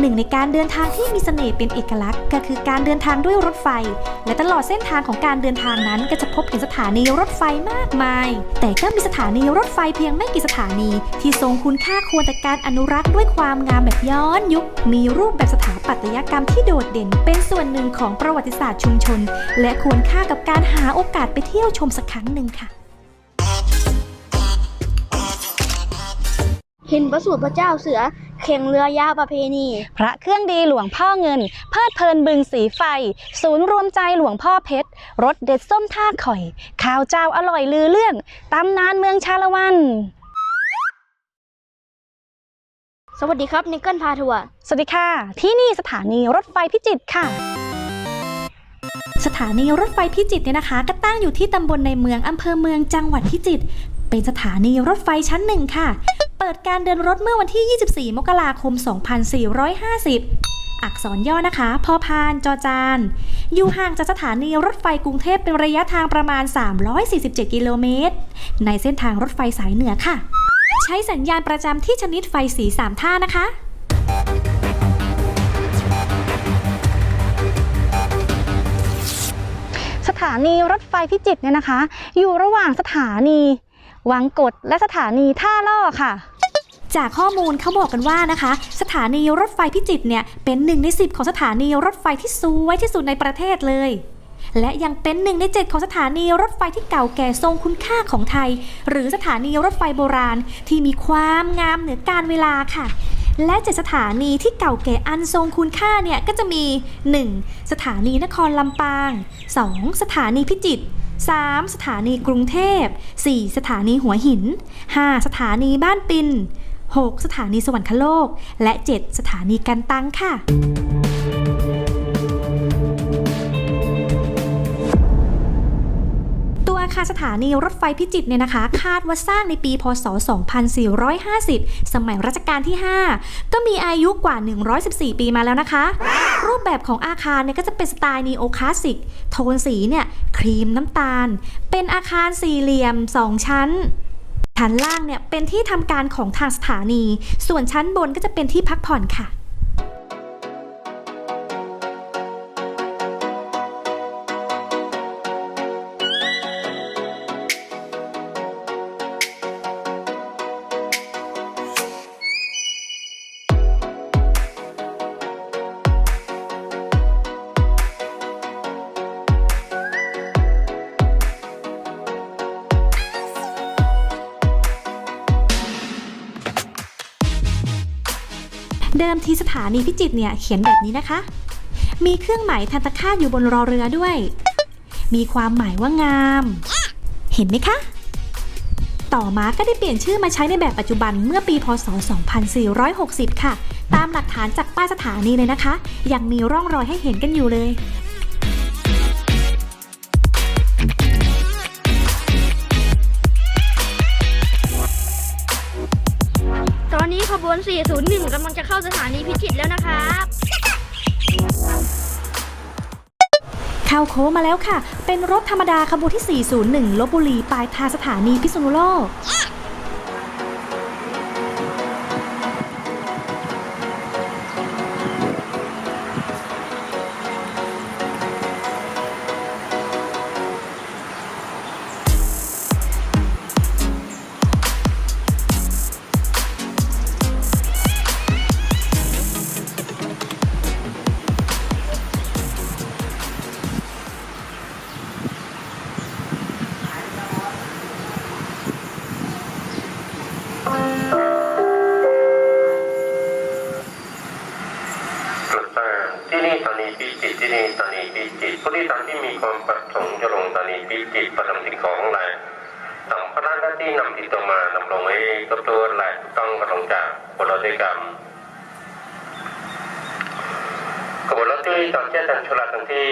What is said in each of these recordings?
หนึ่งในการเดินทางที่มีเสน่ห์เป็นเอกลักษณ์ ก็คือการเดินทางด้วยรถไฟ และตลอดเส้นทางของการเดินทางนั้นก็จะพบเห็นสถานีรถไฟมากมาย แต่ก็มีสถานีรถไฟเพียงไม่กี่สถานี ที่ทรงคุณค่าควรแต่การอนุรักษ์ด้วยความงามแบบย้อนยุค มีรูปแบบสถาปัตยกรรมที่โดดเด่น เป็นส่วนหนึ่งของประวัติศาสตร์ชุมชน และควรค่ากับการหาโอกาสไปเที่ยวชมสักครั้งหนึ่งค่ะเห็นประสูตรพระเจ้าเสือ เข่งเรือยาวประเพณี พระเครื่องดีหลวงพ่อเงิน เพลิดเพลินบึงสีไฟ ศูนย์รวมใจหลวงพ่อเพชร รสเด็ดส้มท่าข่อย ข้าวเจ้าอร่อยลือเรื่อง ตำนานเมืองชาละวัน สวัสดีครับนิกเกิลพาทัวร์ สวัสดีค่ะ ที่นี่สถานีรถไฟพิจิตรค่ะสถานีรถไฟพิจิตรเนี่ยนะคะ ก็ตั้งอยู่ที่ตำบลในเมืองอำเภอเมืองจังหวัดพิจิตร เป็นสถานีรถไฟชั้นหนึ่งค่ะ เปิดการเดินรถเมื่อวันที่ 24 มกราคม 2450 อักษรย่อนะคะพอพานจอจาน อยู่ห่างจากสถานีรถไฟกรุงเทพเป็นระยะทางประมาณ 347 กิโลเมตร ในเส้นทางรถไฟสายเหนือค่ะ ใช้สัญญาณประจำที่ชนิดไฟสีสามท่านะคะสถานีรถไฟพิจิตรเนี่ยนะคะ อยู่ระหว่างสถานี วังกดและสถานีท่าล่อค่ะ จากข้อมูลเขาบอกกันว่านะคะ สถานีรถไฟพิจิตรเนี่ยเป็นหนึ่งในสิบของสถานีรถไฟที่สวยที่สุดในประเทศเลย และยังเป็นหนึ่งในเจ็ดของสถานีรถไฟที่เก่าแก่ทรงคุณค่าของไทย หรือสถานีรถไฟโบราณที่มีความงามเหนือการเวลาค่ะและเจ็ดสถานีที่เก่าแก่อันทรงคุณค่าเนี่ยก็จะมี 1. สถานีนครลำปาง 2. สถานีพิจิตร 3. สถานีกรุงเทพ 4. สถานีหัวหิน 5. สถานีบ้านปิน 6. สถานีสวรรคโลก และ 7. สถานีกันตังค่ะาคารสถานีรถไฟพิจิตรเนี่ยนะคะ คาดว่าสร้างในปีพศ 2450 สมัยรัชกาลที่ 5 ก็มีอายุกว่า 114 ปีมาแล้วนะคะ รูปแบบของอาคารเนี่ยก็จะเป็นสไตล์นีโอคลาสสิก โทนสีเนี่ยครีมน้ำตาล เป็นอาคารสี่เหลี่ยม 2 ชั้นชั้นล่างเนี่ยเป็นที่ทำการของทางสถานี ส่วนชั้นบนก็จะเป็นที่พักผ่อนค่ะ ดิมที่สถานีพิจิตรเนี่ยเขียนแบบนี้นะคะ มีเครื่องหมายทันตคาตอยู่บนรอเรือด้วย มีความหมายว่างาม เห็นไหมคะ ต่อมาก็ได้เปลี่ยนชื่อมาใช้ในแบบปัจจุบันเมื่อปีพศ 2460 ค่ะ ตามหลักฐานจากป้ายสถานีเลยนะคะ ยังมีร่องรอยให้เห็นกันอยู่เลยตอนนี้ขบวน 401 สถานีพิจิตรแล้วนะครับข้าวโค้งมาแล้วค่ะ เป็นรถธรรมดาขบวนที่ 401 ลบบุรี ปลายทางสถานีพิษณุโลก ความประสงค์จะลงสถานีพิจิตรประจำสิ่งของทั้งหลสัมภาระหน้าที่นำติดตัวมานำลงให้ครบถ้วนและถูกต้องกระลงจากบนรถด้วยกันขบวนรถที่จอดแช่ทันชลาทั้งที่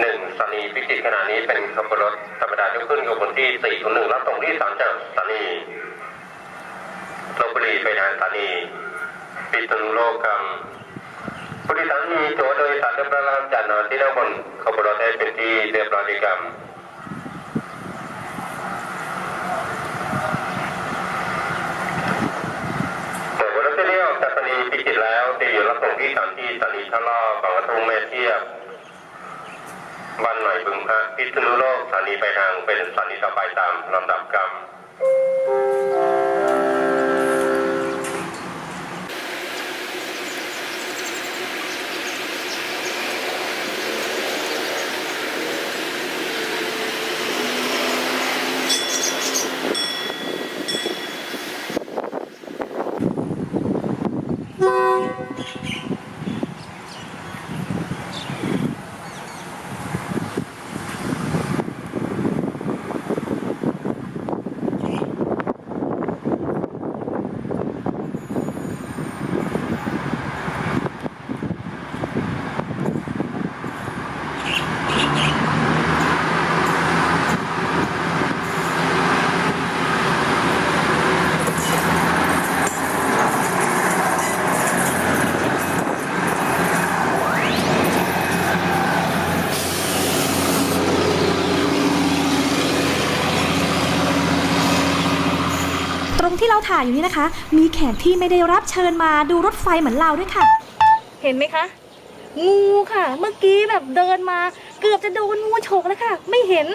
หนึ่งสถานีพิจิตรขณะนี้เป็นขบวนรถธรรมดายกขึ้นขบวนที่สี่คนหนึ่งรับตรงที่สามจากสถานีลบบุรีไปยังสถานีปิตุโลกังผู้โดยสารมีตัวโดยสารเรียบร้อยแล้วครับจากนอนที่นั่งบนขบวนรถให้เป็นที่เรียบร้อยดีครับขบนรถที่นี้ออกจากสถานีพิจิตรแล้วส่งที่สถานที่สถานีท่าล่อบางกระทุ่มแม่เทียบบ้านหน่อยบึงพระพิษณุโลกสถานีไปทางเป็นสถานีต่อไปตามลำดับกรรม ที่เราถ่ายอยู่นี่นะคะ มีแขกที่ไม่ได้รับเชิญมาดูรถไฟเหมือนเราด้วยค่ะ เห็นไหมคะ งูค่ะ เมื่อกี้แบบเดินมา เกือบจะโดนงูฉกแล้วค่ะ ไม่เห็น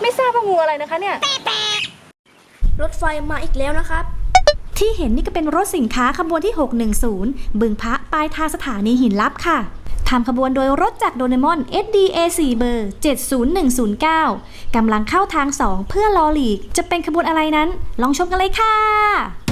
ไม่ทราบว่างูอะไรนะคะเนี่ย รถไฟมาอีกแล้วนะครับ ที่เห็นนี่ก็เป็นรถสินค้าขบวนที่ 610 บึงพระปลายทางสถานีหินลับค่ะ ทำขบวนโดยรถจากโดเนมอน SDA4 เบอร์ 70109 กำลังเข้าทาง 2 เพื่อลอหลีก จะเป็นขบวนอะไรนั้น ลองชมกันเลยค่ะ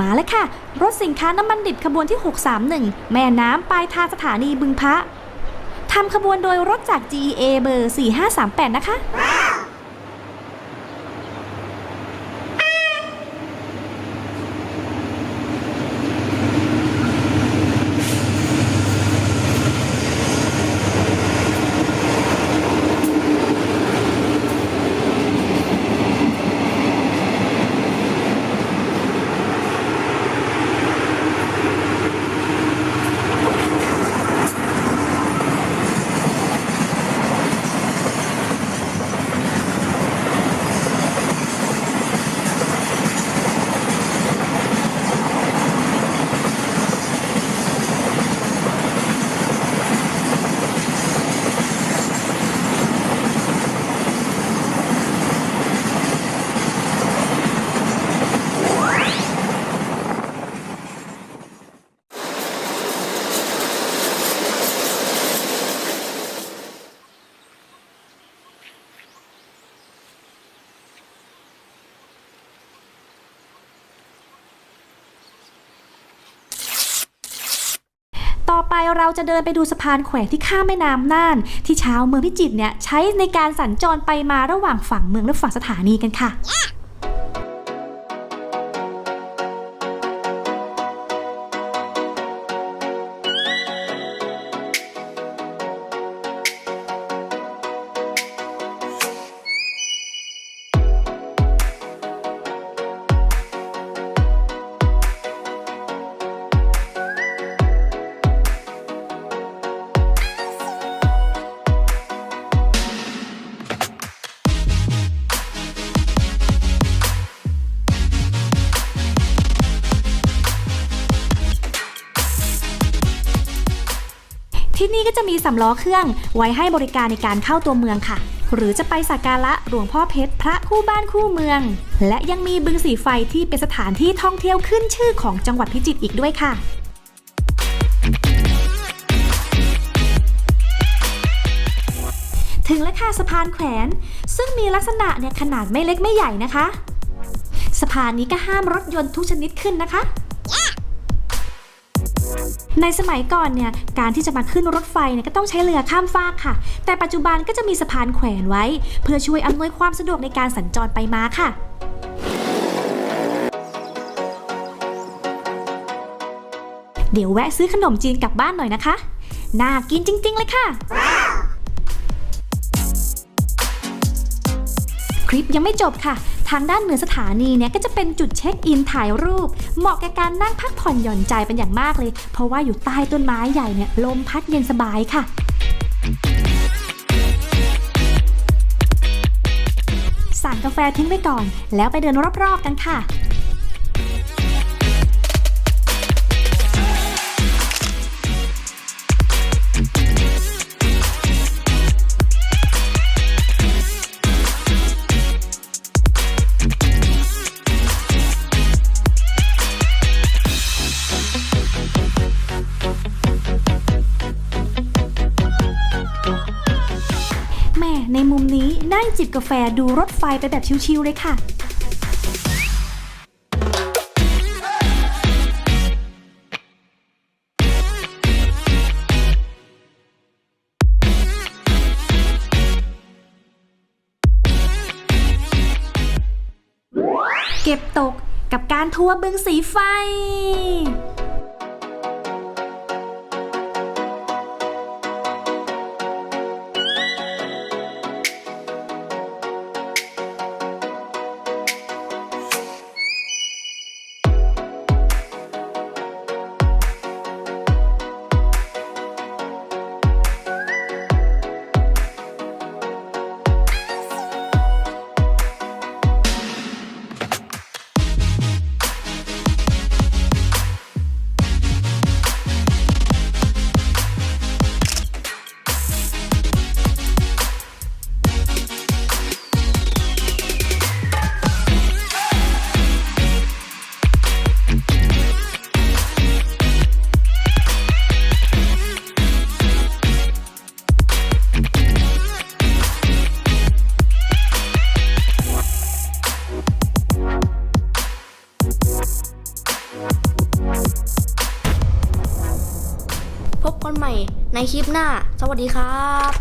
มาแล้วค่ะ รถสินค้าน้ำมันดิบขบวนที่ 631 แม่น้ำปลายทางสถานีบึงพระทำขบวนโดยรถจาก GEA เบอร์ 4538 นะคะ เราจะเดินไปดูสะพานแขวนที่ข้ามแม่น้ำน่าน ที่ชาวเมืองพิจิตรเนี่ยใช้ในการสัญจรไปมาระหว่างฝั่งเมืองและฝั่งสถานีกันค่ะ yeah! นี่ก็จะมีสำล้อเครื่องไว้ให้บริการในการเข้าตัวเมืองค่ะ หรือจะไปสักการะหลวงพ่อเพชรพระคู่บ้านคู่เมือง และยังมีบึงสีไฟที่เป็นสถานที่ท่องเที่ยวขึ้นชื่อของจังหวัดพิจิตรอีกด้วยค่ะถึงแล้วค่ะสะพานแขวน ซึ่งมีลักษณะเนี่ยขนาดไม่เล็กไม่ใหญ่นะคะ สะพานนี้ก็ห้ามรถยนต์ทุกชนิดขึ้นนะคะ ในสมัยก่อนเนี่ยการที่จะมาขึ้นรถไฟเนี่ยก็ต้องใช้เรือข้ามฟากค่ะ แต่ปัจจุบันก็จะมีสะพานแขวนไว้ เพื่อช่วยอำนวยความสะดวกในการสัญจรไปมาค่ะเดี๋ยวแวะซื้อขนมจีนกลับบ้านหน่อยนะคะ น่ากินจริง ๆ เลยค่ะ คลิปยังไม่จบค่ะ ทางด้านเหนือสถานีเนี่ยก็จะเป็นจุดเช็คอินถ่ายรูป เหมาะแก่การนั่งพักผ่อนหย่อนใจเป็นอย่างมากเลย เพราะว่าอยู่ใต้ต้นไม้ใหญ่เนี่ยลมพัดเย็นสบายค่ะสั่งกาแฟทิ้งไว้ก่อน แล้วไปเดินรอบๆกันค่ะ จิบกาแฟดูรถไฟไปแบบชิวๆเลยค่ะเก็บตกกับการทัวร์บึงสีไฟ หน้า สวัสดีครับ